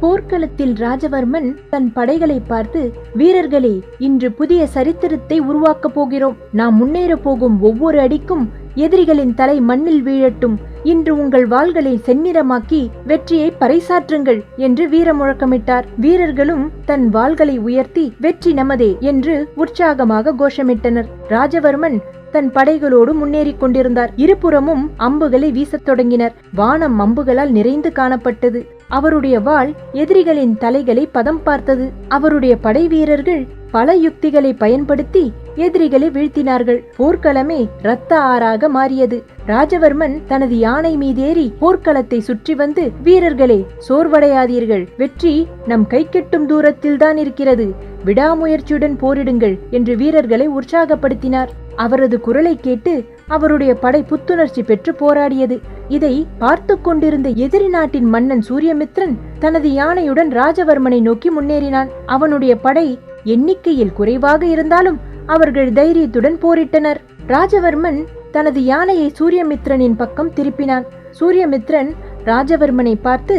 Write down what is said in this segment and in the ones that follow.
போர்க்களத்தில் ராஜவர்மன் தன் படைகளை பார்த்து வீரர்களே இன்று புதிய சரித்திரத்தை உருவாக்கப் போகிறோம். நாம் முன்னேற போகும் ஒவ்வொரு அடிக்கும் எதிரிகளின் தலை மண்ணில் வீழட்டும். இன்று உங்கள் வாள்களை செந்நிறமாக்கி வெற்றியை பறைசாற்றுங்கள் என்று வீர முழக்கமிட்டார் வீரர்களும் தன் வாள்களை உயர்த்தி வெற்றி நமதே என்று உற்சாகமாக கோஷமிட்டனர். ராஜவர்மன் தன் படைகளோடு முன்னேறிக் கொண்டிருந்தார். இருபுறமும் அம்புகளை வீசத் தொடங்கினர். வானம் அம்புகளால் நிறைந்து காணப்பட்டது. அவருடைய வாள் எதிரிகளின் தலைகளை பதம் பார்த்தது. அவருடைய படை வீரர்கள் பல யுக்திகளை பயன்படுத்தி எதிரிகளை வீழ்த்தினார்கள். போர்க்களமே இரத்த ஆறாக மாறியது. ராஜவர்மன் தனது யானை மீதேறி போர்க்களத்தை சுற்றி வந்து வீரர்களே சோர்வடையாதீர்கள். வெற்றி நம் கைக்கெட்டும் தூரத்தில்தான் இருக்கிறது. விடாமுயற்சியுடன் போரிடுங்கள் என்று வீரர்களை உற்சாகப்படுத்தினார். அவரது குரலை கேட்டு அவருடைய படை புத்துணர்ச்சி பெற்று போராடியது. இதை பார்த்து கொண்டிருந்த எதிரி நாட்டின் மன்னன் சூரியமித்ரன் தனது யானையுடன் ராஜவர்மனை நோக்கி முன்னேறினான். அவனுடைய படை எண்ணிக்கையில் குறைவாக இருந்தாலும் அவர்கள் தைரியத்துடன் போரிட்டனர். ராஜவர்மன் தனது யானையை சூரியமித்ரனின் பக்கம் திருப்பினான். சூரியமித்ரன் ராஜவர்மனை பார்த்து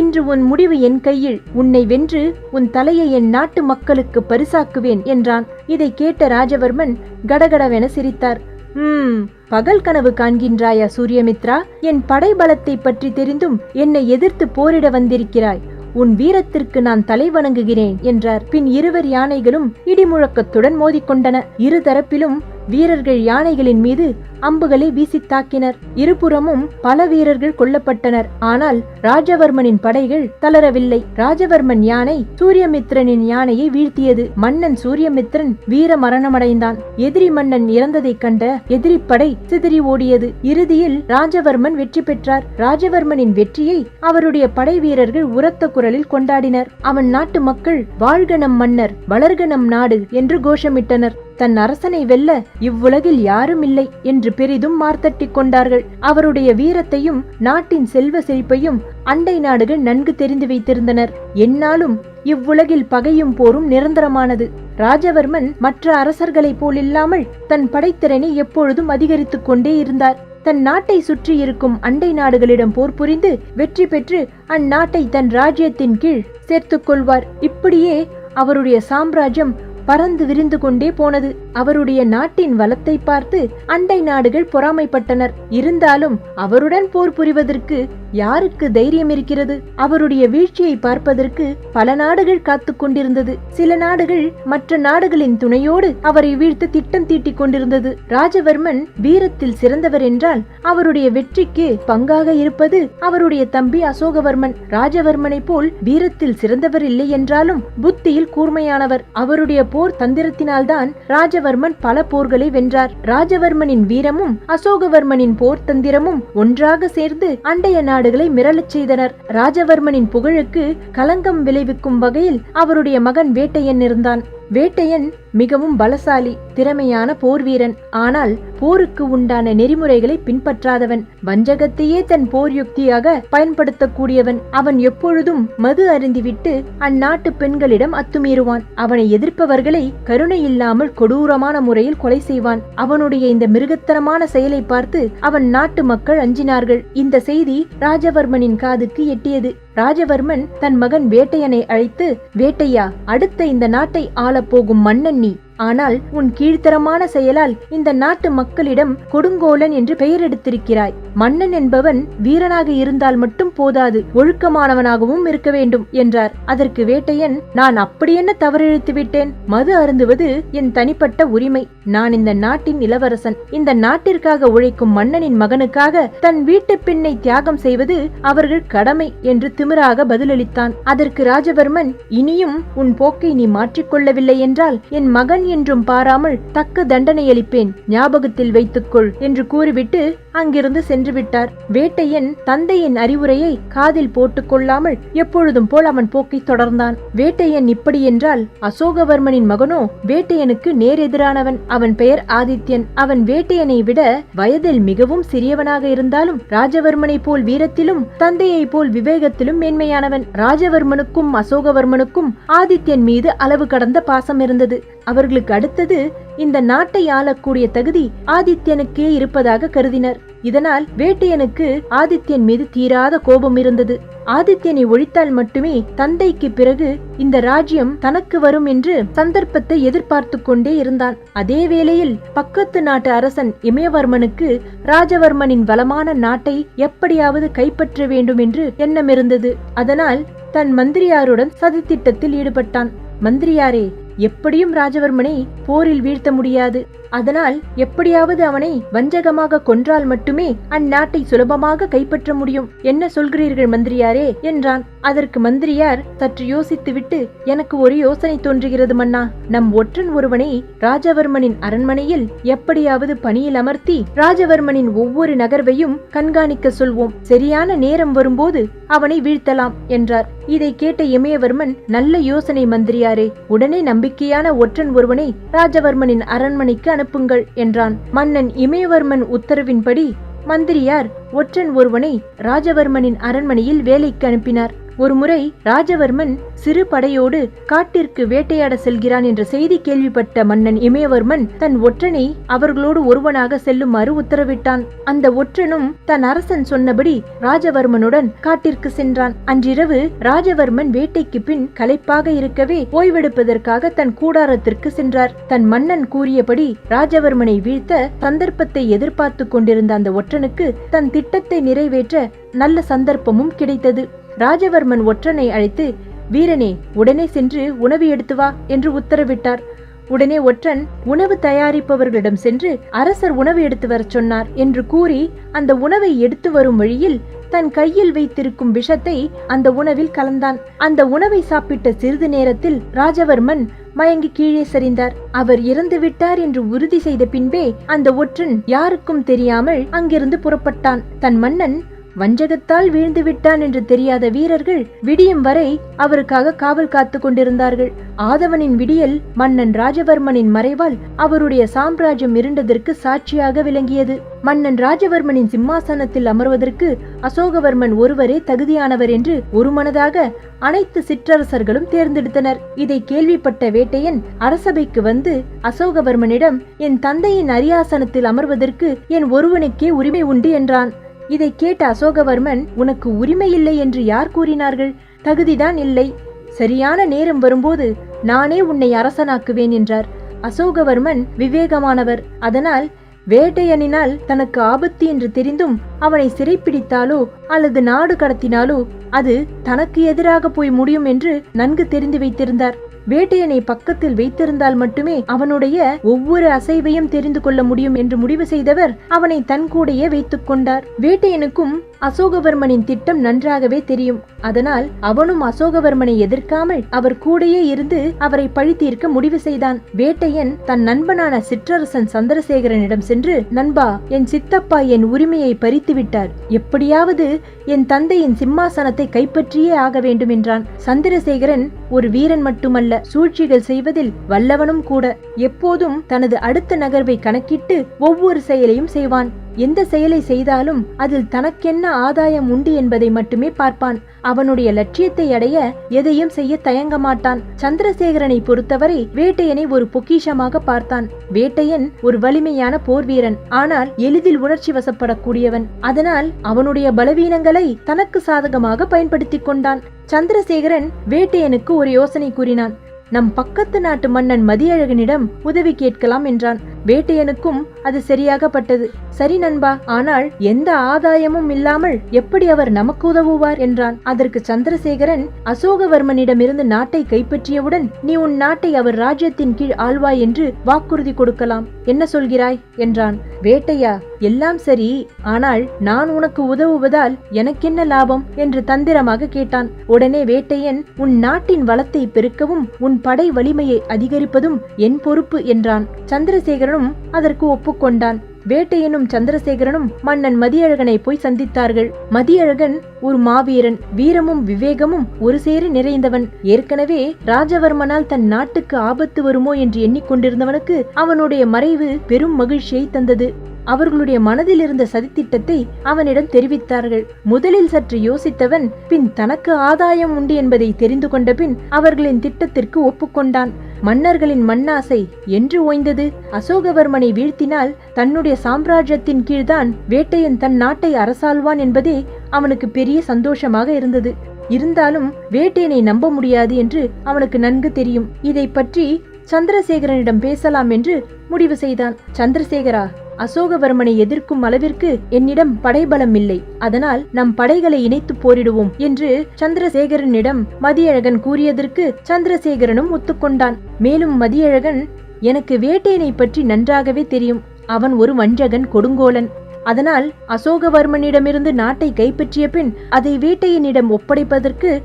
இன்று உன் முடிவு என் கையில் உன்னை வென்று உன் தலையை என் நாட்டு மக்களுக்கு பரிசாக்குவேன் என்றான். இதை கேட்ட ராஜவர்மன் கடகடவென சிரித்தார். ம் பகல் கனவு காண்கின்றாயா சூரியமித்ரா? என் படைபலத்தை பற்றி தெரிந்தும் என்னை எதிர்த்து போரிட வந்திருக்கிறாய். உன் வீரத்திற்கு நான் தலை வணங்குகிறேன் என்றார். பின் இருவர் யானைகளும் இடிமுழக்கத்துடன் மோதிக்கொண்டன. இரு தரப்பிலும் வீரர்கள் யானைகளின் மீது அம்புகளை வீசி தாக்கினர். இருபுறமும் பல வீரர்கள் கொல்லப்பட்டனர். ஆனால் ராஜவர்மனின் படைகள் தளரவில்லை. ராஜவர்மன் யானை சூரியமித்ரனின் யானையை வீழ்த்தியது. மன்னன் சூரியமித்ரன் வீர மரணமடைந்தான். எதிரி மன்னன் இறந்ததைக் கண்ட எதிரி படை சிதறி ஓடியது. இறுதியில் ராஜவர்மன் வெற்றி பெற்றார். ராஜவர்மனின் வெற்றியை அவருடைய படை வீரர்கள் உரத்த குரலில் கொண்டாடினர். அவன் நாட்டு மக்கள் வாழ்கணம் மன்னர் வளர்கணம் நாடு என்று கோஷமிட்டனர். தன் அரசனை வெல்ல இவ்வுலகில் யாரும் இல்லை என்று பெரிதும் மார்த்தட்டிக் கொண்டார்கள். அவருடைய வீரத்தையும் நாட்டின் செல்வ செழிப்பையும் அண்டை நாடுகள் நன்கு தெரிந்து வைத்திருந்தனர். என்னாலும் இவ்வுலகில் பகையும் போரும் நிரந்தரமானது. ராஜவர்மன் மற்ற அரசர்களைப் போலில்லாமல் தன் படைத்திறனை எப்பொழுதும் அதிகரித்துக் கொண்டே இருந்தார். தன் நாட்டை சுற்றி இருக்கும் அண்டை நாடுகளிடம் போர் புரிந்து வெற்றி பெற்று அந்நாட்டை தன் ராஜ்யத்தின் கீழ் சேர்த்துக் கொள்வார். இப்படியே அவருடைய சாம்ராஜ்யம் பறந்து விரிந்து கொண்டே போனது. அவருடைய நாட்டின் வளத்தை பார்த்து அண்டை நாடுகள் பொறாமைப்பட்டனர். இருந்தாலும் அவருடன் போர் புரிவதற்கு யாருக்கு தைரியம் இருக்கிறது? அவருடைய வீழ்ச்சியை பார்ப்பதற்கு பல நாடுகள் காத்து கொண்டிருந்தது. சில நாடுகள் மற்ற நாடுகளின் துணையோடு அவரை வீழ்த்த திட்டம் தீட்டிக் கொண்டிருந்தது. ராஜவர்மன் வீரத்தில் சிறந்தவர் என்றால் அவருடைய வெற்றிக்கு பங்காக இருப்பது அவருடைய தம்பி அசோகவர்மன். ராஜவர்மனை போல் வீரத்தில் சிறந்தவர் இல்லை என்றாலும் புத்தியில் கூர்மையானவர். அவருடைய போர் தந்திரத்தினால்தான் ராஜவர்மன் பல போர்களை வென்றார். ராஜவர்மனின் வீரமும் அசோகவர்மனின் போர் தந்திரமும் ஒன்றாக சேர்ந்து அண்டைய நாடுகளை மிரளச் செய்தனர். ராஜவர்மனின் புகழுக்கு களங்கம் விளைவிக்கும் வகையில் அவருடைய மகன் வேட்டையன் இருந்தான். வேட்டையன் மிகவும் பலசாலி திறமையான போர் வீரன் ஆனால் போருக்கு உண்டான நெறிமுறைகளை பின்பற்றாதவன். வஞ்சகத்தையே தன் போர் யுக்தியாக பயன்படுத்தக்கூடியவன். அவன் எப்பொழுதும் மது அருந்திவிட்டு அந்நாட்டு பெண்களிடம் அத்துமீறுவான். அவனை எதிர்ப்பவர்களை கருணை இல்லாமல் கொடூரமான முறையில் கொலை செய்வான். அவனுடைய இந்த மிருகத்தனமான செயலை பார்த்து அவன் நாட்டு மக்கள் அஞ்சினார்கள். இந்த செய்தி ராஜவர்மனின் காதுக்கு எட்டியது. ராஜவர்மன் தன் மகன் வேட்டையனை அழைத்து வேட்டையா அடுத்த இந்த நாட்டை ஆளப்போகும் மன்னன் நீ. ஆனால் உன் கீழ்த்தரமான செயலால் இந்த நாட்டு மக்களிடம் கொடுங்கோலன் என்று பெயர் எடுத்திருக்கிறாய் மன்னன் என்பவன் வீரனாக இருந்தால் மட்டும் போதாது ஒழுக்கமானவனாகவும் இருக்க வேண்டும் என்றார். அதற்கு வேட்டையன் நான் அப்படி என்ன தவறிழைத்து விட்டேன்? மது அருந்துவது என் தனிப்பட்ட உரிமை. நான் இந்த நாட்டின் இளவரசன். இந்த நாட்டிற்காக உழைக்கும் மன்னனின் மகனுக்காக தன் வீட்டு பெண்ணை தியாகம் செய்வது அவர்கள் கடமை என்று திமிராக பதிலளித்தான். அதற்கு ராஜவர்மன் இனியும் உன் போக்கை நீ மாற்றிக்கொள்ளவில்லை என்றால் என் மகன் என்றும் பாராமல் தக்க தண்டனை அளிப்பேன் ஞாபகத்தில் வைத்துக்கொள் என்று கூறிவிட்டு அங்கிருந்து சென்று விட்டார். வேட்டையன் தந்தையின் அறிவுரையை காதில் போட்டுக் கொள்ளாமல் எப்பொழுதும் போல் அவன் போக்கை தொடர்ந்தான். வேட்டையன் இப்படி என்றால் அசோகவர்மனின் மகனோ வேட்டையனுக்கு நேர் எதிரானவன் அவன் பெயர் ஆதித்யன். அவன் வேட்டையனை விட வயதில் மிகவும் சிறியவனாக இருந்தாலும் ராஜவர்மனை போல் வீரத்திலும் தந்தையைப் போல் விவேகத்திலும் மேன்மையானவன். ராஜவர்மனுக்கும் அசோகவர்மனுக்கும் ஆதித்யன் மீது அளவு கடந்த பாசம் இருந்தது. அவர்களுக்கு அடுத்தது இந்த நாட்டை ஆளக்கூடிய தகுதி ஆதித்யனுக்கே இருப்பதாக கருதினர். இதனால் வேட்டையனுக்கு ஆதித்யன் மீது தீராத கோபம் இருந்தது. ஆதித்யனை ஒழித்தால் மட்டுமே தந்தைக்கு பிறகு இந்த ராஜ்யம் தனக்கு வரும் என்று சந்தர்ப்பத்தை எதிர்பார்த்து கொண்டே இருந்தான். அதே வேளையில் பக்கத்து நாட்டு அரசன் இமயவர்மனுக்கு ராஜவர்மனின் வளமான நாட்டை எப்படியாவது கைப்பற்ற வேண்டும் என்று எண்ணம் இருந்தது அதனால் தன் மந்திரியாருடன் சதித்திட்டத்தில் ஈடுபட்டான். மந்திரியாரே எப்படியும் ராஜவர்மனை போரில் வீழ்த்த முடியாது. அதனால் எப்படியாவது அவனை வஞ்சகமாக கொன்றால் மட்டுமே அந்நாட்டை சுலபமாக கைப்பற்ற முடியும். என்ன சொல்கிறீர்கள் மந்திரியாரே? என்றான். அதற்கு மந்திரியார் சற்று யோசித்துவிட்டு எனக்கு ஒரு யோசனை தோன்றுகிறது மன்னா. நம் ஒற்றன் ஒருவனை ராஜவர்மனின் அரண்மனையில் எப்படியாவது பணியில் அமர்த்தி ராஜவர்மனின் ஒவ்வொரு நகர்வையும் கண்காணிக்க சொல்வோம். சரியான நேரம் வரும்போது அவனை வீழ்த்தலாம் என்றார். இதை கேட்ட இமயவர்மன் நல்ல யோசனை மந்திரியாரே உடனே நம்பிக்கையான ஒற்றன் ஒருவனை ராஜவர்மனின் அரண்மனைக்கு அனுப்புங்கள் என்றான். மன்னன் இமயவர்மன் உத்தரவின்படி மந்திரியார் ஒற்றன் ஒருவனை ராஜவர்மனின் அரண்மனையில் வேலைக்கு அனுப்பினார். ஒருமுறை ராஜவர்மன் சிறு படையோடு காட்டிற்கு வேட்டையாட செல்கிறான் என்ற செய்தி கேள்விப்பட்ட மன்னன் இமயவர்மன் தன் ஒற்றனை அவர்களோடு ஒருவனாக செல்லுமாறு உத்தரவிட்டான். அந்த ஒற்றனும் தன் அரசன் சொன்னபடி ராஜவர்மனுடன் காட்டிற்கு சென்றான். அன்றிரவு ராஜவர்மன் வேட்டைக்கு பின் களைப்பாக இருக்கவே ஓய்வெடுப்பதற்காக தன் கூடாரத்திற்கு சென்றார். தன் மன்னன் கூறியபடி ராஜவர்மனை வீழ்த்த சந்தர்ப்பத்தை எதிர்பார்த்து கொண்டிருந்த அந்த ஒற்றனுக்கு தன் திட்டத்தை நிறைவேற்ற நல்ல சந்தர்ப்பமும் கிடைத்தது. ராஜவர்மன் ஒற்றனை அழைத்து வீரனே உடனே சென்று உணவு எடுத்து வா என்று உத்தரவிட்டார். உடனே ஒற்றன் உணவு தயாரிப்பவர்களிடம் சென்று அரசர் உணவு எடுத்து வரச் சொன்னார் என்று கூறி அந்த உணவை எடுத்து வரும் வழியில் தன் கையில் வைத்திருக்கும் விஷத்தை அந்த உணவில் கலந்தான். அந்த உணவை சாப்பிட்ட சிறிது நேரத்தில் ராஜவர்மன் மயங்கி கீழே சரிந்தார். அவர் இறந்து விட்டார் என்று உறுதி செய்த பின்பே அந்த ஒற்றன் யாருக்கும் தெரியாமல் அங்கிருந்து புறப்பட்டான். தன் மன்னன் வஞ்சகத்தால் வீழ்ந்து விட்டான் என்று தெரியாத வீரர்கள் விடியும் வரை அவருக்காக காவல் காத்து கொண்டிருந்தார்கள். ஆதவனின் விடியல் மன்னன் ராஜவர்மனின் மறைவால் அவருடைய சாம்ராஜ்யம் இருண்டதற்கு சாட்சியாக விளங்கியது. மன்னன் ராஜவர்மனின் சிம்மாசனத்தில் அமர்வதற்கு அசோகவர்மன் ஒருவரே தகுதியானவர் என்று ஒருமனதாக அனைத்து சிற்றரசர்களும் தேர்ந்தெடுத்தனர். இதை கேள்விப்பட்ட வேட்டையன் அரசபைக்கு வந்து அசோகவர்மனிடம் என் தந்தையின் அரியாசனத்தில் அமர்வதற்கு என் ஒருவனுக்கே உரிமை உண்டு என்றான். இதை கேட்ட அசோகவர்மன் உனக்கு உரிமை இல்லை என்று யார் கூறினார்கள்? தகுதிதான் இல்லை. சரியான நேரம் வரும்போது நானே உன்னை அரசனாக்குவேன் என்றார். அசோகவர்மன் விவேகமானவர். அதனால் வேட்டையனினால் தனக்கு ஆபத்து என்று தெரிந்தும் அவனை சிறைப்பிடித்தாலோ அல்லது நாடு கடத்தினாலோ அது தனக்கு எதிராக போய் முடியும் என்று நன்கு தெரிந்து வைத்திருந்தார். வேட்டையனை பக்கத்தில் வைத்திருந்தால் மட்டுமே அவனுடைய ஒவ்வொரு அசைவையும் தெரிந்து கொள்ள முடியும் என்று முடிவு செய்தவர் அவனை தன் கூடையே வைத்துக் கொண்டார். வேட்டையனுக்கும் அசோகவர்மனின் திட்டம் நன்றாகவே தெரியும். அதனால் அவனும் அசோகவர்மனை எதிர்க்காமல் அவர் கூடையே இருந்து அவரை பழித்தீர்க்க முடிவு செய்தான். வேட்டையன் தன் நண்பனான சிற்றரசன் சந்திரசேகரனிடம் சென்று நண்பா என் சித்தப்பா என் உரிமையை பறித்து விட்டார் எப்படியாவது என் தந்தையின் சிம்மாசனத்தை கைப்பற்றியே ஆக வேண்டும் என்றான். சந்திரசேகரன் ஒரு வீரன் மட்டுமல்ல சூழ்ச்சிகள் செய்வதில் வல்லவனும் கூட. எப்போதும் தனது அடுத்த நகர்வை கணக்கிட்டு ஒவ்வொரு செயலையும் செய்வான். எந்த செயலை செய்தாலும் அதில் தனக்கென்ன ஆதாயம் உண்டு என்பதை மட்டுமே பார்ப்பான். அவனுடைய லட்சியத்தை அடைய எதையும் செய்ய தயங்க மாட்டான். சந்திரசேகரனை பொறுத்தவரை வேட்டையனை ஒரு பொக்கிஷமாக பார்த்தான். வேட்டையன் ஒரு வலிமையான போர் வீரன். ஆனால் எளிதில் உணர்ச்சி வசப்படக்கூடியவன். அதனால் அவனுடைய பலவீனங்களை தனக்கு சாதகமாக பயன்படுத்திக் கொண்டான். சந்திரசேகரன் வேட்டையனுக்கு ஒரு யோசனை கூறினான். நம் பக்கத்து நாட்டு மன்னன் மதியழகனிடம் உதவி கேட்கலாம் என்றான். வேட்டையனுக்கும் அது சரியாகப்பட்டது. சரி நண்பா ஆனால் எந்த ஆதாயமும் இல்லாமல் எப்படி அவர் நமக்கு உதவுவார் என்றான். அதற்கு சந்திரசேகரன் அசோகவர்மனிடமிருந்து நாட்டை கைப்பற்றியவுடன் நீ உன் நாட்டை அவர் ராஜ்யத்தின் கீழ் ஆழ்வாய் என்று வாக்குறுதி கொடுக்கலாம். என்ன சொல்கிறாய்? என்றான். வேட்டையா? எல்லாம் சரி ஆனால் நான் உனக்கு உதவுவதால் எனக்கென்ன லாபம்? என்று தந்திரமாக கேட்டான். உடனே வேட்டையன் உன் நாட்டின் வளத்தை பெருக்கவும் உன் படை வலிமையை அதிகரிப்பதும் என் பொறுப்பு என்றான். சந்திரசேகரனும் அதற்கு ஒப்புக்கொண்டான். வேட்டையனும் சந்திரசேகரனும் மன்னன் மதியழகனை போய் சந்தித்தார்கள். மதியழகன் ஒரு மாவீரன் வீரமும் விவேகமும் ஒரு சேர நிறைந்தவன். ஏற்கனவே ராஜவர்மனால் தன் நாட்டுக்கு ஆபத்து வருமோ என்று எண்ணிக்கொண்டிருந்தவனுக்கு அவனுடைய மறைவு பெரும் மகிழ்ச்சியை தந்தது. அவர்களுடைய மனதில் இருந்த சதித்திட்டத்தை அவனிடம் தெரிவித்தார்கள். முதலில் சற்று யோசித்தவன் பின் தனக்கு ஆதாயம் உண்டு என்பதை தெரிந்து கொண்ட பின் அவர்களின் திட்டத்திற்கு ஒப்புக்கொண்டான். மன்னர்களின் மண்ணாசை என்று ஓய்ந்தது. அசோகவர்மனை வீழ்த்தினால் தன்னுடைய சாம்ராஜ்யத்தின் கீழ்தான் வேட்டையன் தன் நாட்டை அரசாள்வான் என்பதே அவனுக்கு பெரிய சந்தோஷமாக இருந்தது. இருந்தாலும் வேட்டையனை நம்ப முடியாது என்று அவனுக்கு நன்கு தெரியும். இதை பற்றி சந்திரசேகரனிடம் பேசலாம் என்று முடிவு செய்தான். சந்திரசேகரா அசோகவர்மனை எதிர்க்கும் அளவிற்கு என்னிடம் படைபலம் இல்லை அதனால் நம் படைகளை இணைத்து போரிடுவோம் என்று சந்திரசேகரனிடம் மதியழகன் கூறியதற்கு சந்திரசேகரனும் ஒத்துக்கொண்டான். மேலும் மதியழகன் எனக்கு வேட்டையனை பற்றி நன்றாகவே தெரியும். அவன் ஒரு வஞ்சகன் கொடுங்கோலன். அதனால் அசோகவர்மனிடமிருந்து நாட்டை கைப்பற்றிய பின் அதை வேட்டையனிடம் ஒப்படைப்பதற்கு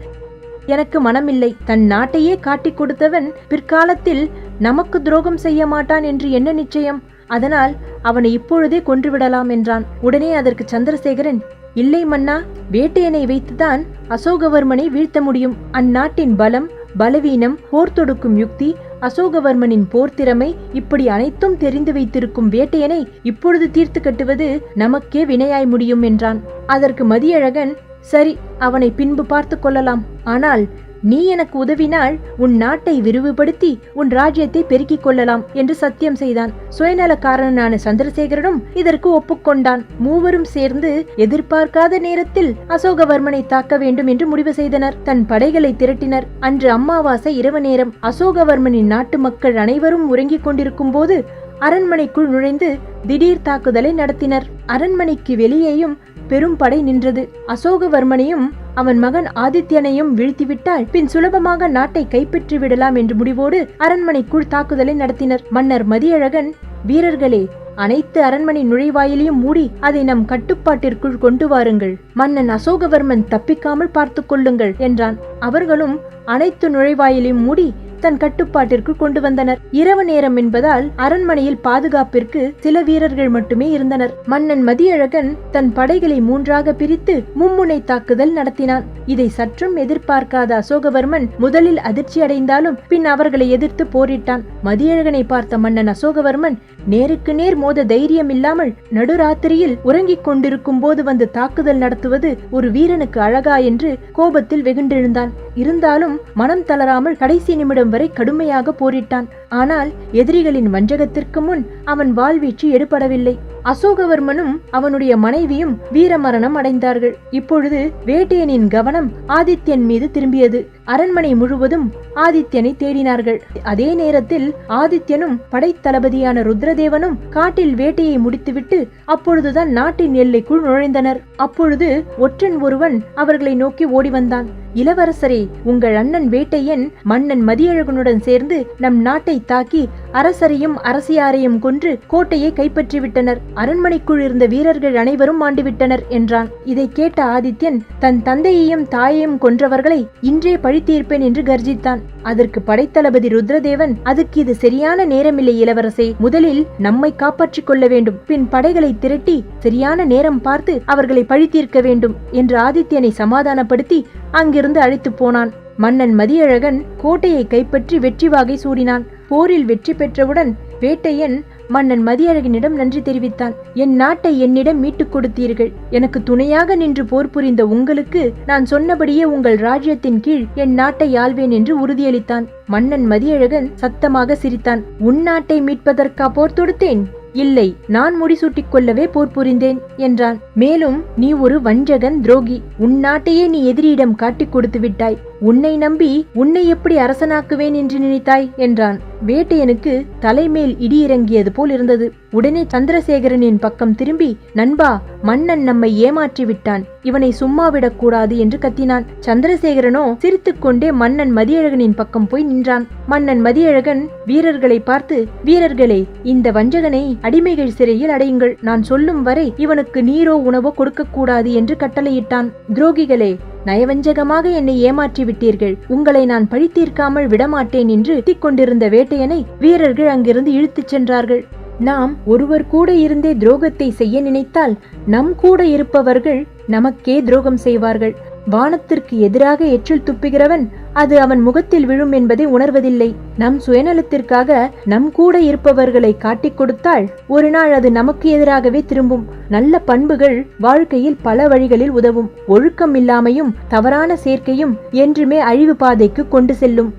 எனக்கு மனமில்லை. தன் நாட்டையே காட்டிக் கொடுத்தவன் பிற்காலத்தில் நமக்கு துரோகம் செய்ய மாட்டான் என்று என்ன நிச்சயம்? அதனால் அவனை இப்பொழுதே கொன்றுவிடலாம் என்றான். உடனே அதற்கு சந்திரசேகரன் இல்லை மன்னா வேட்டையனை வைத்துதான் அசோகவர்மனை வீழ்த்த முடியும். அந்நாட்டின் பலம் பலவீனம் போர் தொடுக்கும் யுக்தி அசோகவர்மனின் போர் திறமை இப்படி அனைத்தும் தெரிந்து வைத்திருக்கும் வேட்டையனை இப்பொழுது தீர்த்து கட்டுவது நமக்கே வினையாய் முடியும் என்றான். அதற்கு மதியழகன் சரி அவனை பின்பு பார்த்து கொள்ளலாம். ஆனால் நீ எனக்கு உதவினால் உன் நாட்டை விரிவுபடுத்தி உன் ராஜ்யத்தை பெருக்கிக் கொள்ளலாம் என்று சத்தியம் செய்தான். சுயநலக்காரனான சந்திரசேகரனும் இதற்கு ஒப்புக்கொண்டான். மூவரும் சேர்ந்து எதிர்பார்க்காத நேரத்தில் அசோகவர்மனை தாக்க வேண்டும் என்று முடிவு செய்தனர். தன் படைகளை திரட்டினர். அன்று அம்மாவாசை இரவு நேரம் அசோகவர்மனின் நாட்டு மக்கள் அனைவரும் உறங்கிக் கொண்டிருக்கும் போது அரண்மனைக்குள் நுழைந்து திடீர் தாக்குதலை நடத்தினர். அரண்மனைக்கு வெளியேயும் பெரும் படை நின்றது. அசோகவர்மனையும் அவன் மகன் ஆதித்யனையும் வீழ்த்திவிட்டால் பின் சுலபமாக நாட்டை கைப்பற்றி விடலாம் என்று முடிவோடு அரண்மனைக்குள் தாக்குதலை நடத்தினர். மன்னர் மதியழகன் வீரர்களே அனைத்து அரண்மனை நுழைவாயிலையும் மூடி அதை நம் கட்டுப்பாட்டிற்குள் கொண்டு வாருங்கள். மன்னன் அசோகவர்மன் தப்பிக்காமல் பார்த்துக் கொள்ளுங்கள் என்றான். அவர்களும் அனைத்து நுழைவாயிலையும் மூடி தன் கட்டுப்பாட்டிற்கு கொண்டு வந்தனர். இரவு நேரம் என்பதால் அரண்மனையில் பாதுகாப்பிற்கு சில வீரர்கள் மட்டுமே இருந்தனர். மன்னன் மதியழகன் தன் படைகளை மூன்றாக பிரித்து மும்முனை தாக்குதல் நடத்தினான். இதை சற்றும் எதிர்பார்க்காத அசோகவர்மன் முதலில் அதிர்ச்சி அடைந்தாலும் பின் அவர்களை எதிர்த்து போரிட்டான். மதியழகனை பார்த்த மன்னன் அசோகவர்மன் நேருக்கு நேர் மோத தைரியம் இல்லாமல் நடுராத்திரியில் உறங்கிக் கொண்டிருக்கும் போது வந்து தாக்குதல் நடத்துவது ஒரு வீரனுக்கு அழகா என்று கோபத்தில் வெகுண்டெழுந்தான் இருந்தாலும் மனம் தளராமல் கடைசி நிமிடம் வரை கடுமையாக போரிட்டான். ஆனால் எதிரிகளின் வஞ்சகத்திற்கு முன் அவன் வாழ்வீச்சு எடுபடவில்லை. அசோகவர்மனும் அவனுடைய மனைவியும் வீரமரணம் அடைந்தார்கள். இப்பொழுது வேட்டையனின் கவனம் ஆதித்யன் மீது திரும்பியது. அரண்மனை முழுவதும் ஆதித்யனை தேடினார்கள். அதே நேரத்தில் ஆதித்யனும் படைத்தளபதியான ருத்ரதேவனும் காட்டில் வேட்டையை முடித்துவிட்டு அப்பொழுதுதான் நாட்டின் எல்லைக்குள் நுழைந்தனர். அப்பொழுது ஒற்றன் ஒருவன் அவர்களை நோக்கி ஓடி வந்தான். இளவரசரே உங்கள் அண்ணன் வேட்டையன் மன்னன் மதியழகனுடன் சேர்ந்து நம் நாட்டை தாக்கி அரசரையும் அரசியாரையும் கொன்று கோட்டையை கைப்பற்றிவிட்டனர். அரண்மனைக்குள் இருந்த வீரர்கள் அனைவரும் ஆண்டுவிட்டனர் என்றான். இதை கேட்ட ஆதித்யன் தன் தந்தையையும் தாயையும் கொன்றவர்களை இன்றே பழி தீர்ப்பேன் என்று கர்ஜித்தான். அதற்கு படைத்தளபதி ருத்ரதேவன் அதுக்கு இது சரியான நேரமில்லை இளவரசே. முதலில் நம்மை காப்பாற்றிக் கொள்ள வேண்டும். பின் படைகளை திரட்டி சரியான நேரம் பார்த்து அவர்களை பழி தீர்க்க வேண்டும் என்று ஆதித்யனை சமாதானப்படுத்தி அங்கிருந்து அழைத்து போனான். மன்னன் மதியழகன் கோட்டையை கைப்பற்றி வெற்றி வாகை சூடினான். போரில் வெற்றி பெற்றவுடன் வேட்டையன் மன்னன் மதியழகனிடம் நன்றி தெரிவித்தான். என் நாட்டை என்னிடம் மீட்டுக் கொடுத்தீர்கள். எனக்கு துணையாக நின்று போர் புரிந்த உங்களுக்கு நான் சொன்னபடியே உங்கள் ராஜ்யத்தின் கீழ் என் நாட்டை ஆள்வேன் என்று உறுதியளித்தான். மன்னன் மதியழகன் சத்தமாக சிரித்தான். உன் நாட்டை மீட்பதற்கா போர் தொடுத்தேன்? இல்லை நான் முடிசூட்டிக் கொள்ளவே போர் புரிந்தேன் என்றான். மேலும் நீ ஒரு வஞ்சகன் துரோகி. உன் நாட்டையே நீ எதிரியிடம் காட்டிக் கொடுத்து விட்டாய். உன்னை நம்பி உன்னை எப்படி அரசனாக்குவேன் என்று நினைத்தாய்? என்றான். வேட்டையனுக்கு தலைமேல் இடி இறங்கியது போல் இருந்தது. உடனே சந்திரசேகரனின் பக்கம் திரும்பி நண்பா மன்னன் நம்மை ஏமாற்றி விட்டான். இவனை சும்மா விடக்கூடாது என்று கத்தினான். சந்திரசேகரனோ சிரித்துக்கொண்டே மன்னன் மதியழகனின் பக்கம் போய் நின்றான். மன்னன் மதியழகன் வீரர்களை பார்த்து வீரர்களே இந்த வஞ்சகனை அடிமைகள் சிறையில் அடையுங்கள். நான் சொல்லும் வரை இவனுக்கு நீரோ உணவோ கொடுக்கக்கூடாது என்று கட்டளையிட்டான். துரோகிகளே நயவஞ்சகமாக என்னை ஏமாற்றி விட்டீர்கள். உங்களை நான் பழி தீர்க்காமல் விடமாட்டேன் என்று கொண்டிருந்த வேட்டையனை வீரர்கள் அங்கிருந்து இழுத்துச் சென்றார்கள். நாம் ஒருவர் கூட இருந்தே துரோகத்தை செய்ய நினைத்தால் நம் கூட இருப்பவர்கள் நமக்கே துரோகம் செய்வார்கள். வானத்திற்கு எதிராக எச்சில் துப்புகிறவன் அது அவன் முகத்தில் விழும் என்பதை உணர்வதில்லை. நம் சுயநலத்திற்காக நம் கூட இருப்பவர்களை காட்டிக் கொடுத்தால் ஒரு நாள் அது நமக்கு எதிராகவே திரும்பும். நல்ல பண்புகள் வாழ்க்கையில் பல வழிகளில் உதவும். ஒழுக்கம் இல்லாமையும் தவறான சேர்க்கையும் என்றுமே அழிவு பாதைக்கு கொண்டு செல்லும்.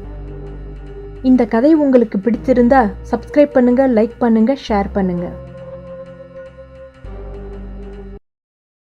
இந்த கதை உங்களுக்கு பிடிச்சிருந்தா சப்ஸ்கிரைப் பண்ணுங்க லைக் பண்ணுங்க ஷேர் பண்ணுங்க.